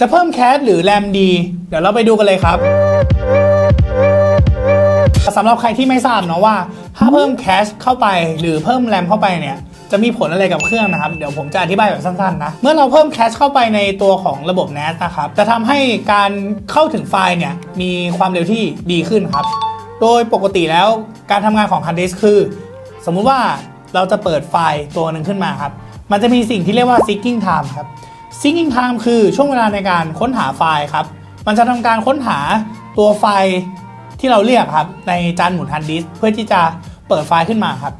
จะเพิ่มแคชหรือแรมดี เดี๋ยวเราไปดูกันเลยครับสำหรับใครที่ไม่ทราบเนาะว่า ถ้าเพิ่มแคชเข้าไปหรือเพิ่มแรมเข้าไปเนี่ยจะมีผลอะไรกับเครื่องนะครับ เดี๋ยวผมจะอธิบายแบบสั้นๆนะ เมื่อเราเพิ่มแคชเข้าไปในตัวของระบบ NAS นะครับ จะทำให้การเข้าถึงไฟล์เนี่ย มีความเร็วที่ดีขึ้นครับ โดยปกติแล้วการทำงานของ hard disk คือ สมมุติว่าเราจะเปิดไฟล์ตัวหนึ่งขึ้นมาครับ มันจะมีสิ่งที่เรียกว่า seeking time ครับ seeking time คือช่วงเวลาในการค้นหาไฟล์ครับ มันจะทำการค้นหาตัวไฟล์ที่เราเรียกครับ ในจานหมุน hard disk เพื่อที่จะเปิดไฟล์ขึ้นมาครับ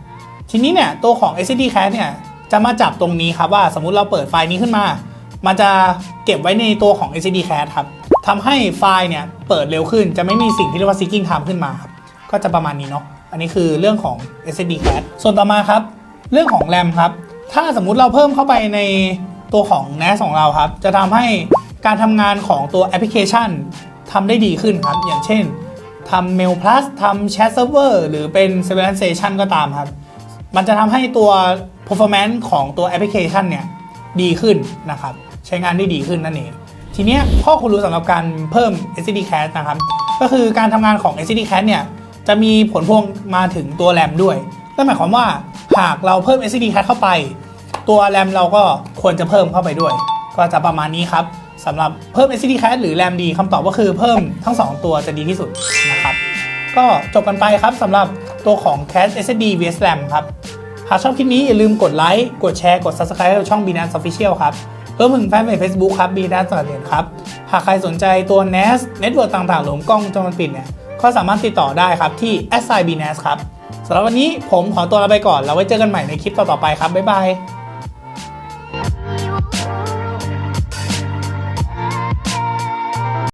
ทีนี้เนี่ยตัวของ SSD cache เนี่ยจะมาจับตรงนี้ครับว่าสมมุติเราเปิดไฟล์นี้ขึ้นมา มันจะเก็บไว้ในตัวของ SSD cache ครับทำให้ไฟล์เนี่ยเปิดเร็วขึ้น จะไม่มีสิ่งที่เรียกว่า seeking time ขึ้นมาครับก็จะประมาณนี้เนาะอันนี้คือเรื่องของ SSD cache ส่วนต่อมาครับ เรื่องของ RAM ครับ ถ้าสมมุติเราเพิ่มเข้าไปใน ตัวของ NAS ของเราครับ จะทำให้การทำงานของตัวแอปพลิเคชันทำได้ดีขึ้นครับ อย่างเช่นทำ Mail Plus ทำ Chat Server หรือเป็น Surveillance Station ก็ตามครับ มันจะทำให้ตัว performance ของตัวแอปพลิเคชันเนี่ยดีขึ้นนะครับ ใช้งานได้ดีขึ้นนั่นเอง ทีนี้ข้อควรรู้สำหรับการเพิ่ม SSD cache นะครับ ก็คือการทำงานของ SSD cache เนี่ยจะมีผลพวงมาถึงตัว RAM ด้วยนั่นหมายความว่าหากเราเพิ่ม SSD cache เข้าไป ตัว RAM เราก็ควรจะเพิ่มเข้าไปด้วย ก็จะประมาณนี้ครับสำหรับเพิ่ม SSD cache หรือ RAM ดีคำตอบก็คือเพิ่มทั้ง 2 ตัวจะดีที่สุดนะครับ ก็จบกันไปครับสำหรับตัวของ Cache SSD vs RAM ครับ หากชอบคลิปนี้อย่าลืมกดไลค์ กดแชร์ กด Subscribe ให้ช่อง b n a s Official ครับรวมถึงแฟนเพจ Facebook ครับ b n a s สังเกตครับ หากใครสนใจตัว NAS Network ต่างๆหรือวงกล้องวงจรปิดเนี่ย ก็สามารถติดต่อได้ครับที่ s i b n a s ครับสำหรับวันนี้ผมขอตัวลาไปก่อน แล้วไว้เจอกันใหม่ในคลิปต่อๆไปครับบ๊ายบาย